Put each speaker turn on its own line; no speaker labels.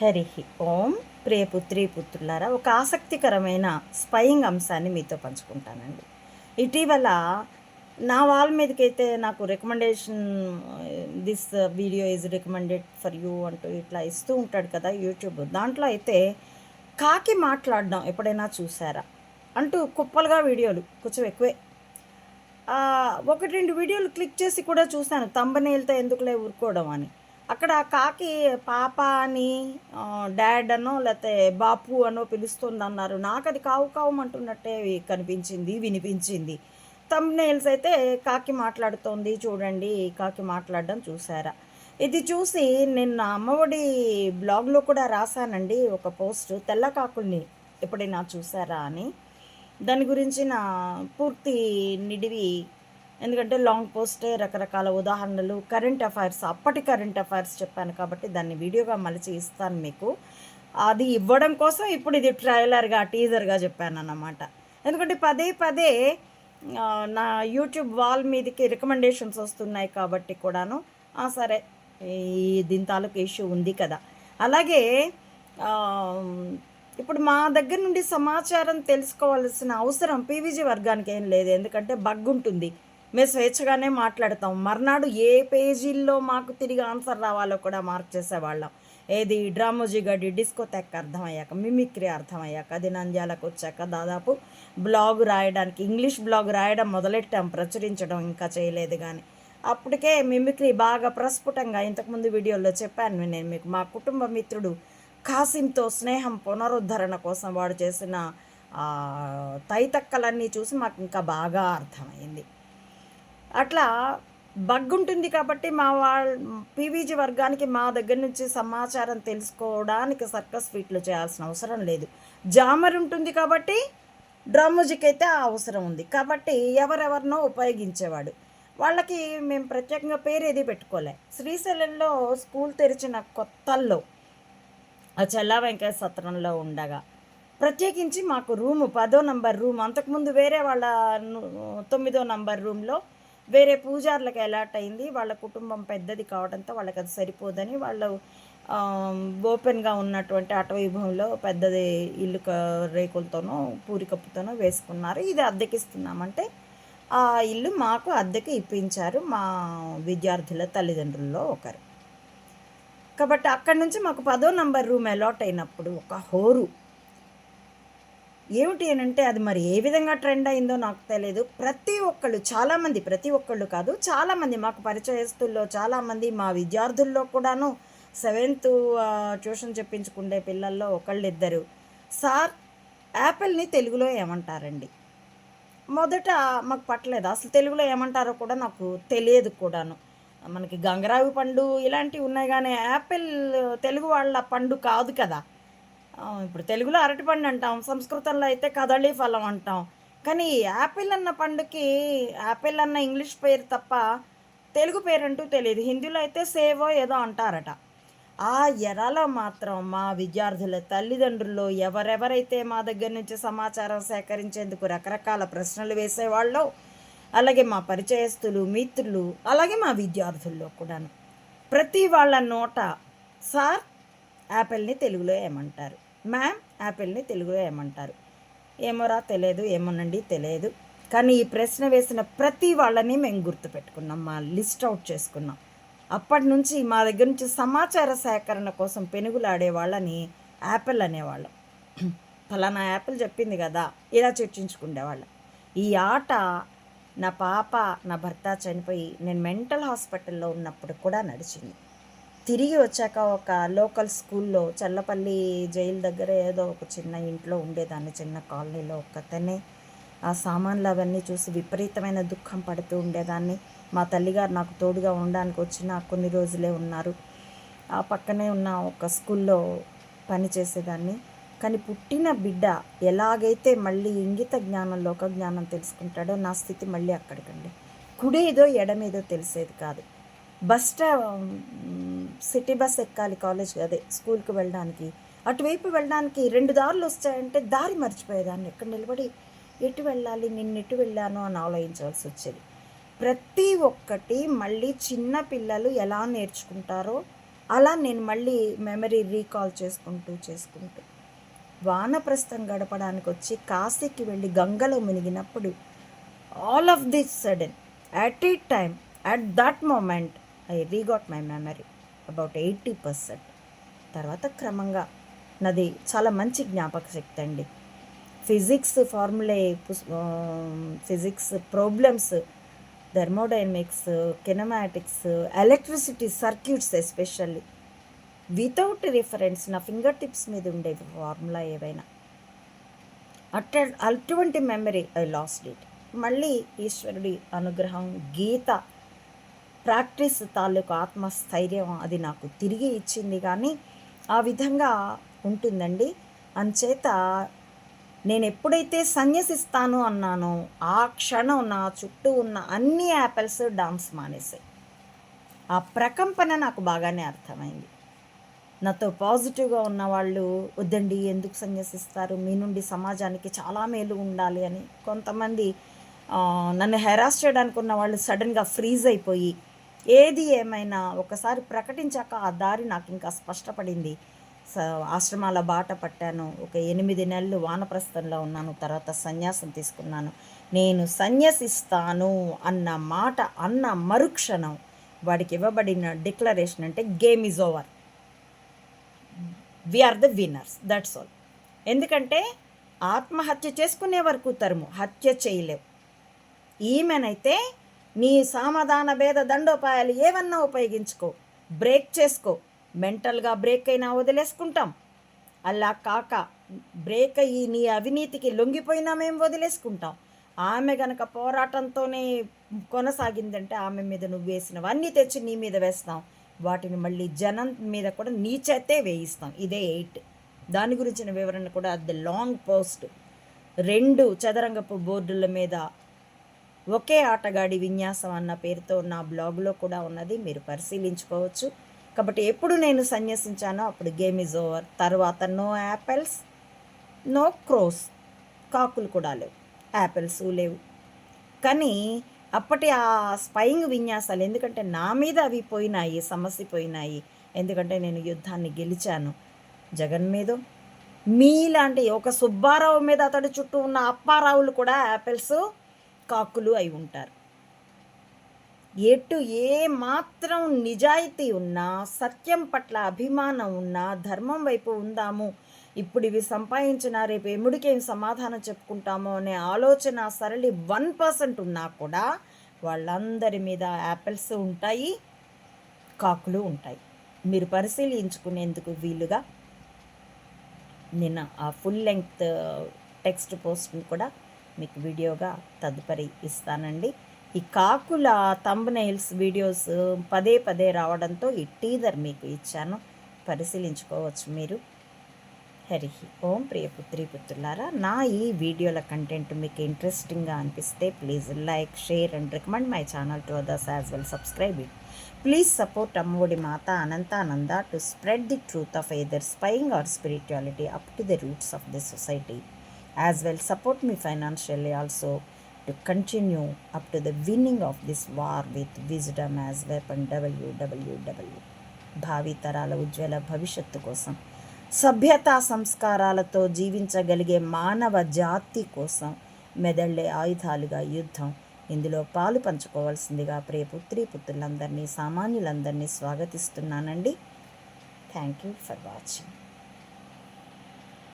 హరి ఓం. ప్రియ పుత్రి పుత్రులారా ఒక ఆసక్తికరమైన స్పయింగ్ అంశాన్ని మీతో పంచుకుంటానండి. ఇటీవల నా వాళ్ళ మీదకైతే నాకు recommendation this video is recommended for you అంటూ ఇట్లా ఇస్తూ ఉంటాడు కదా యూట్యూబ్. దాంట్లో అయితే కాకి మాట్లాడడం ఎప్పుడైనా చూసారా? అంటూ కుప్పలుగా వీడియోలు కొంచెం ఎక్కువే. ఒకటి రెండు వీడియోలు క్లిక్ చేసి కూడా చూశాను. తంబనేలతో ఎందుకులే ఊరుకోవడం అని. అక్కడ కాకి పాప అని డాడ్ అనో లేకపోతే బాపు అనో పిలుస్తుంది అన్నారు నాకు అది కావు కావమంటున్నట్టే కనిపించింది వినిపించింది. తమ్నేల్స్ అయితే కాకి మాట్లాడుతోంది చూడండి కాకి మాట్లాడడం చూసారా ఇది చూసి నిన్న అమ్మఒడి బ్లాగ్లో కూడా రాశానండి ఒక పోస్ట్ తెల్ల కాకుల్ని ఎప్పుడైనా చూసారా అని. దాని గురించి నా పూర్తి నిడివి ఎందుకంటే లాంగ్ పోస్టే రకరకాల ఉదాహరణలు కరెంట్ అఫైర్స్ అప్పటి కరెంట్ అఫైర్స్ చెప్పాను కాబట్టి దాన్ని వీడియోగా మలిచి ఇస్తాను మీకు. అది ఇవ్వడం కోసం ఇప్పుడు ఇది ట్రైలర్గా టీజర్గా చెప్పాను అన్నమాట ఎందుకంటే పదే పదే నా యూట్యూబ్ వాల్ మీదకి రికమెండేషన్స్ వస్తున్నాయి కాబట్టి కూడాను ఆ, సరే ఈ దీని తాలూకు ఇష్యూ ఉంది కదా. అలాగే ఇప్పుడు మా దగ్గర నుండి సమాచారం తెలుసుకోవాల్సిన అవసరం పీవీజీ వర్గానికి ఏం లేదు. ఎందుకంటే బగ్ ఉంటుంది. మేము స్వేచ్ఛగానే మాట్లాడతాం. మర్నాడు ఏ పేజీల్లో మాకు తిరిగి ఆన్సర్ రావాలో కూడా మార్క్ చేసేవాళ్ళం. ఏది డ్రామోజీ గడి డిస్కో తెక్క అర్థమయ్యాక మిమిక్రీ అర్థమయ్యాక అది నంద్యాలకు వచ్చాక దాదాపు బ్లాగ్ రాయడానికి ఇంగ్లీష్ బ్లాగ్ రాయడం మొదలెట్టాం ప్రచురించడం ఇంకా చేయలేదు కానీ అప్పటికే మిమిక్రీ బాగా ప్రస్ఫుటంగా ఇంతకుముందు వీడియోలో చెప్పాను నేను మీకు. మా కుటుంబ మిత్రుడు కాసింతో స్నేహం పునరుద్ధరణ కోసం వాడు చేసిన తైతక్కలన్నీ చూసి మాకు ఇంకా బాగా అర్థమైంది. అట్లా బగ్ ఉంటుంది కాబట్టి మా వాళ్ళ పీవీజీ వర్గానికి మా దగ్గర నుంచి సమాచారం తెలుసుకోవడానికి సర్కస్ ఫీట్లు చేయాల్సిన అవసరం లేదు. జామర్ ఉంటుంది కాబట్టి డ్రామోజిక్ అయితే ఆ అవసరం ఉంది. కాబట్టి ఎవరెవరినో ఉపయోగించేవాడు. వాళ్ళకి మేము ప్రత్యేకంగా పేరు ఏది పెట్టుకోలే. శ్రీశైలంలో స్కూల్ తెరిచిన కొత్తల్లో ఆ చెల్లా వెంకయ్య సత్రంలో ఉండగా ప్రత్యేకించి మాకు రూము పదో నంబర్ రూమ్ అంతకుముందు వేరే వాళ్ళ తొమ్మిదో నంబర్ రూమ్లో వేరే పూజార్లకు అలాట్ అయింది. వాళ్ళ కుటుంబం పెద్దది కావడంతో వాళ్ళకి అది సరిపోదని వాళ్ళు ఓపెన్గా ఉన్నటువంటి అటవైభవంలో పెద్దది ఇల్లు రేకులతోనో పూరికప్పుతోనో వేసుకున్నారు. ఇది అద్దెకిస్తున్నామంటే ఆ ఇల్లు మాకు అద్దెకి ఇప్పించారు మా విద్యార్థుల తల్లిదండ్రుల్లో ఒకరు. కాబట్టి అక్కడి నుంచి మాకు పదో నంబర్ రూమ్ అలాట్ అయినప్పుడు ఒక హోరు ఏమిటి అని అంటే అది మరి ఏ విధంగా ట్రెండ్ అయిందో నాకు తెలియదు ప్రతి ఒక్కళ్ళు చాలామంది ప్రతి ఒక్కళ్ళు కాదు చాలామంది మాకు పరిచయస్తుల్లో చాలామంది మా విద్యార్థుల్లో కూడాను సెవెంత్ ట్యూషన్ చెప్పించుకునే పిల్లల్లో ఒకళ్ళు ఇద్దరు సార్ యాపిల్ని తెలుగులో ఏమంటారండి? మొదట మాకు పట్టలేదు. అసలు తెలుగులో ఏమంటారో కూడా నాకు తెలియదు కూడాను. మనకి గంగరావి పండు ఇలాంటివి ఉన్నాయి కానీ యాపిల్ తెలుగు వాళ్ళ పండు కాదు కదా. ఇప్పుడు తెలుగులో అరటిపండు అంటాం సంస్కృతంలో అయితే కదళీ ఫలం అంటాం. కానీ యాపిల్ అన్న పండుకి యాపిల్ అన్న ఇంగ్లీష్ పేరు తప్ప తెలుగు పేరు అంటూ తెలియదు. హిందీలో అయితే సేవో ఏదో అంటారట. ఆ ఎరలో మాత్రం మా విద్యార్థుల తల్లిదండ్రులు ఎవరెవరైతే మా దగ్గర నుంచి సమాచారం సేకరించేందుకు రకరకాల ప్రశ్నలు వేసేవాళ్ళు అలాగే మా పరిచయస్తులు మిత్రులు అలాగే మా విద్యార్థుల్లో కూడాను. ప్రతి వాళ్ళ నోట సార్ యాపిల్ని తెలుగులో ఏమంటారు? మ్యామ్ యాపిల్ని తెలుగులో ఏమంటారు? ఏమోరా తెలియదు ఏమోనండి తెలియదు. కానీ ఈ ప్రశ్న వేసిన ప్రతి వాళ్ళని మేము గుర్తుపెట్టుకున్నాం మా లిస్ట్ అవుట్ చేసుకున్నాం. అప్పటి నుంచి మా దగ్గర నుంచి సమాచార సేకరణ కోసం పెనుగులాడే వాళ్ళని యాపిల్ అనేవాళ్ళం. ఫలానా యాపిల్ చెప్పింది కదా ఇలా చర్చించుకునేవాళ్ళం ఈ ఆట నా పాప నా భర్త చనిపోయి నేను మెంటల్ హాస్పిటల్లో ఉన్నప్పుడు కూడా నడిచింది. తిరిగి వచ్చాక ఒక లోకల్ స్కూల్లో చల్లపల్లి జైలు దగ్గర ఏదో ఒక చిన్న ఇంట్లో ఉండేదాన్ని చిన్న కాలనీలో ఒక్కతనే. ఆ సామాన్లు అవన్నీ చూసి విపరీతమైన దుఃఖం పడుతూ ఉండేదాన్ని. మా తల్లిగారు నాకు తోడుగా ఉండడానికి వచ్చిన కొన్ని రోజులే ఉన్నారు. ఆ పక్కనే ఉన్న ఒక స్కూల్లో పని చేసేదాన్ని. కానీ పుట్టిన బిడ్డ ఎలాగైతే మళ్ళీ ఇంగిత జ్ఞానం లోక జ్ఞానం తెలుసుకుంటాడో నా స్థితి మళ్ళీ అక్కడికండి. కుడేదో ఎడమేదో తెలిసేది కాదు. బస్ సిటీ బస్ ఎక్కాలి కాలేజ్ అదే స్కూల్కి వెళ్ళడానికి. అటువైపు వెళ్ళడానికి రెండు దారులు వస్తాయంటే దారి మర్చిపోయేదాన్ని. ఎక్కడ నిలబడి ఎటు వెళ్ళాలి నిన్న ఎటు వెళ్ళాను అని ఆలోచించాల్సి వచ్చేది. ప్రతి ఒక్కటి మళ్ళీ చిన్న పిల్లలు ఎలా నేర్చుకుంటారో అలా నేను మళ్ళీ మెమరీ రీకాల్ చేసుకుంటూ చేసుకుంటూ. వానప్రస్థం గడపడానికి వచ్చి కాశీకి వెళ్ళి గంగలో మునిగినప్పుడు all of this sudden at a time at that moment I regot my memory. About eighty percent. తర్వాత క్రమంగా నాది చాలా మంచి జ్ఞాపక శక్తి అండి. Physics formulae physics problems thermodynamics kinematics electricity circuits especially. Without reference నా ఫింగర్ టిప్స్ మీద ఉండేది ఫార్ములా ఏవైనా. అట్ట అటువంటి మెమరీ ఐ లాస్ట్ ఇట్. మళ్ళీ ఈశ్వరుడి అనుగ్రహం గీత ప్రాక్టీస్ తాలూకు ఆత్మస్థైర్యం అది నాకు తిరిగి ఇచ్చింది కానీ ఆ విధంగా ఉంటుందండి. అంచేత నేను ఎప్పుడైతే సన్యసిస్తాను అన్నానో ఆ క్షణం నా చుట్టూ ఉన్న అన్ని యాపిల్స్ డాన్స్ మానేసాయి ఆ ప్రకంపన నాకు బాగానే అర్థమైంది. నాతో పాజిటివ్గా ఉన్న వాళ్ళు వద్దండి ఎందుకు సన్యసిస్తారు? మీ నుండి సమాజానికి చాలా మేలు ఉండాలి అని కొంతమంది నన్ను హెరాస్ చేయడానికి ఉన్న వాళ్ళు సడన్గా ఫ్రీజ్ అయిపోయి ఏది ఏమైనా ఒకసారి ప్రకటించాక ఆ దారి నాకు ఇంకా స్పష్టపడింది. స ఆశ్రమాల బాట పట్టాను. ఒక ఎనిమిది నెలలు వానప్రస్థంలో ఉన్నాను. తర్వాత సన్యాసం తీసుకున్నాను. నేను సన్యసిస్తాను అన్న మాట అన్న మరుక్షణం వాడికి ఇవ్వబడిన డిక్లరేషన్ అంటే game is over. We are the winners. That's all. ఎందుకంటే ఆత్మహత్య చేసుకునే వరకు తరుము. హత్య చేయలేవు. ఈమెనైతే నీ సామధాన భేద దండోపాయాలు ఏవన్నా ఉపయోగించుకో. బ్రేక్ చేసుకో. మెంటల్గా బ్రేక్ అయినా వదిలేసుకుంటాం. అలా కాక బ్రేక్ అయ్యి నీ అవినీతికి లొంగిపోయినా మేము వదిలేసుకుంటాం. ఆమె గనక పోరాటంతోనే కొనసాగిందంటే ఆమె మీద నువ్వు వేసినవన్నీ తెచ్చి నీ మీద వేస్తాం. వాటిని మళ్ళీ జనం మీద కూడా నీ చేతే వేయిస్తాం. ఇదే ఎయిట్. దాని గురించిన వివరణ కూడా ద లాంగ్ పోస్ట్. రెండు చదరంగపు బోర్డుల మీద ఒకే ఆటగాడి విన్యాసం అన్న పేరుతో నా బ్లాగ్లో కూడా ఉన్నది. మీరు పరిశీలించుకోవచ్చు. కాబట్టి ఎప్పుడు నేను సన్యసించానో అప్పుడు గేమ్ ఇస్ ఓవర్. తర్వాత నో యాపిల్స్ నో క్రోస్. కాకులు కూడా లేవు. యాపిల్స్ లేవు. కానీ అప్పటి ఆ స్పయింగ్ విన్యాసాలు ఎందుకంటే నా మీద అవి పోయినాయి సమస్య పోయినాయి. ఎందుకంటే నేను యుద్ధాన్ని గెలిచాను. జగన్ మీద మీలాంటి ఒక సుబ్బారావు మీద అతడి చుట్టూ ఉన్న అప్పారావులు కూడా యాపిల్స్ కాకులు అయి ఉంటారు. ఎటు ఏ మాత్రం నిజాయితీ ఉన్నా సత్యం పట్ల అభిమానం ఉన్నా ధర్మం వైపు ఉందాము. ఇప్పుడు ఇవి సంపాదించిన రేపు ఎముడికేం సమాధానం చెప్పుకుంటామో అనే ఆలోచన సరళి వన్ పర్సెంట్ ఉన్నా కూడా వాళ్ళందరి మీద యాపిల్స్ ఉంటాయి కాకులు ఉంటాయి. మీరు పరిశీలించుకునేందుకు వీలుగా నిన్న ఆ ఫుల్ లెంగ్త్ టెక్స్ట్ పోస్ట్ని కూడా మీకు వీడియోగా తదుపరి ఇస్తానండి. ఈ కాకుల తంబనైల్స్ వీడియోస్ పదే పదే రావడంతో ఈ టీజర్ మీకు ఇచ్చాను. పరిశీలించుకోవచ్చు మీరు. హరి ఓం ప్రియపుత్రి పుత్రులారా నా ఈ వీడియోల కంటెంట్ మీకు ఇంట్రెస్టింగ్గా అనిపిస్తే please like share and recommend my channel to others as well subscribe it please support Ammaodi Mata Anantananda to spread the truth of either spying or spirituality up to the roots of the society as well support me financially also to continue up to the winning of this war with wisdom as weapon W W W భావి తరాల ఉజ్వల భవిష్యత్తు కోసం సభ్యతా సంస్కారాలతో జీవించగలిగే మానవ జాతి కోసం మెదళ్ళే ఆయుధాలుగా యుద్ధం. ఇందులో పాలు పంచుకోవాల్సిందిగా ప్రియ పుత్రి పుత్రులందరినీ సామాన్యులందరినీ స్వాగతిస్తున్నానండి. Thank you for watching